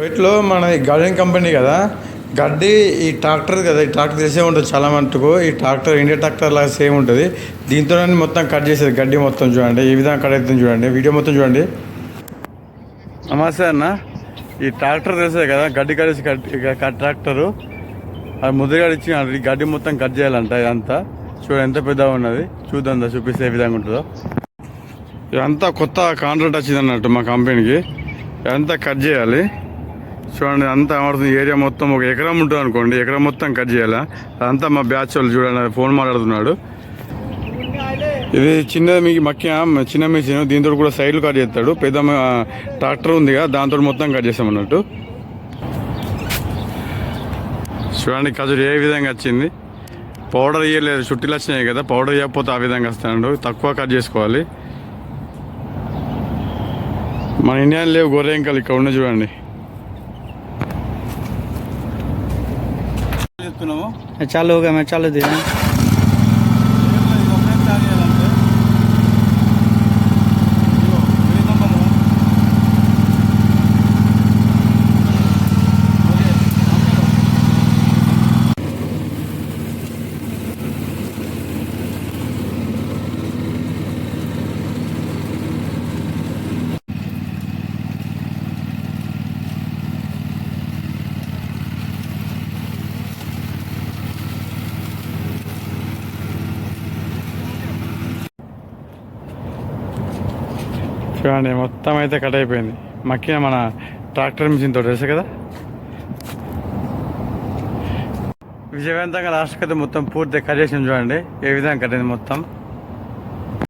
వీటిలో మన ఈ గార్డెన్ కంపెనీ కదా గడ్డి ఈ ట్రాక్టర్ కదా ఈ ట్రాక్టర్ తెలిసే ఉంటుంది చాలా మటుకు. ఈ ట్రాక్టర్ ఇండియా ట్రాక్టర్ లాగా సేమ్ ఉంటుంది. దీంతో మొత్తం కట్ చేసేది గడ్డి మొత్తం చూడండి ఈ విధంగా కట్ అవుతుంది చూడండి వీడియో మొత్తం చూడండి. నమస్తే అన్న. ఈ ట్రాక్టర్ తెలిసే కదా గడ్డి కట్టేసి కట్ ట్రాక్టరు. అది ముద్రగాడు ఇచ్చి ఈ గడ్డి మొత్తం కట్ చేయాలంట ఇదంతా. చూడండి ఎంత పెద్దగా ఉన్నది. చూద్దాం దా, చూపిస్తే ఏ విధంగా ఉంటుందో. ఇదంతా కొత్త కాంట్రాక్ట్ వచ్చింది అన్నట్టు మా కంపెనీకి. ఇదంతా కట్ చేయాలి. చూడండి అంతా ఏమవుతుంది ఏరియా మొత్తం ఒక ఎకరం ఉంటుంది అనుకోండి. ఎకరం మొత్తం కట్ చేయాలా? అదంతా మా బ్యాచ్ వాళ్ళు చూడండి ఫోన్ మాట్లాడుతున్నాడు. ఇది చిన్నది మీకు మక్య చిన్న మిషన్. దీంతో కూడా సైడ్లు కట్ చేస్తాడు. పెద్ద మ- ట్రాక్టర్ ఉందిగా దాంతో మొత్తం కట్ చేస్తాం అన్నట్టు చూడండి ఖజూరు ఏ విధంగా వచ్చింది. పౌడర్ ఇయ్యలేదు. చుట్టీలు వచ్చినాయి కదా పౌడర్ ఇవ్వకపోతే ఆ విధంగా వస్తాడు. తక్కువ కట్ చేసుకోవాలి. మన ఇండియాలో లేవు గొర్రెంకలు ఇక్కడ ఉన్న చూడండి. चालू हो गया मैं चालू दे रहा हूँ చూడండి మొత్తం అయితే కట్ అయిపోయింది. మక్కిన మన ట్రాక్టర్ మిషన్ తోటి తెలుసు కదా? విజయవంతంగా లాస్ట్కి అయితే మొత్తం పూర్తిగా కట్ చేసాం చూడండి. ఏ విధంగా కట్ అయింది మొత్తం?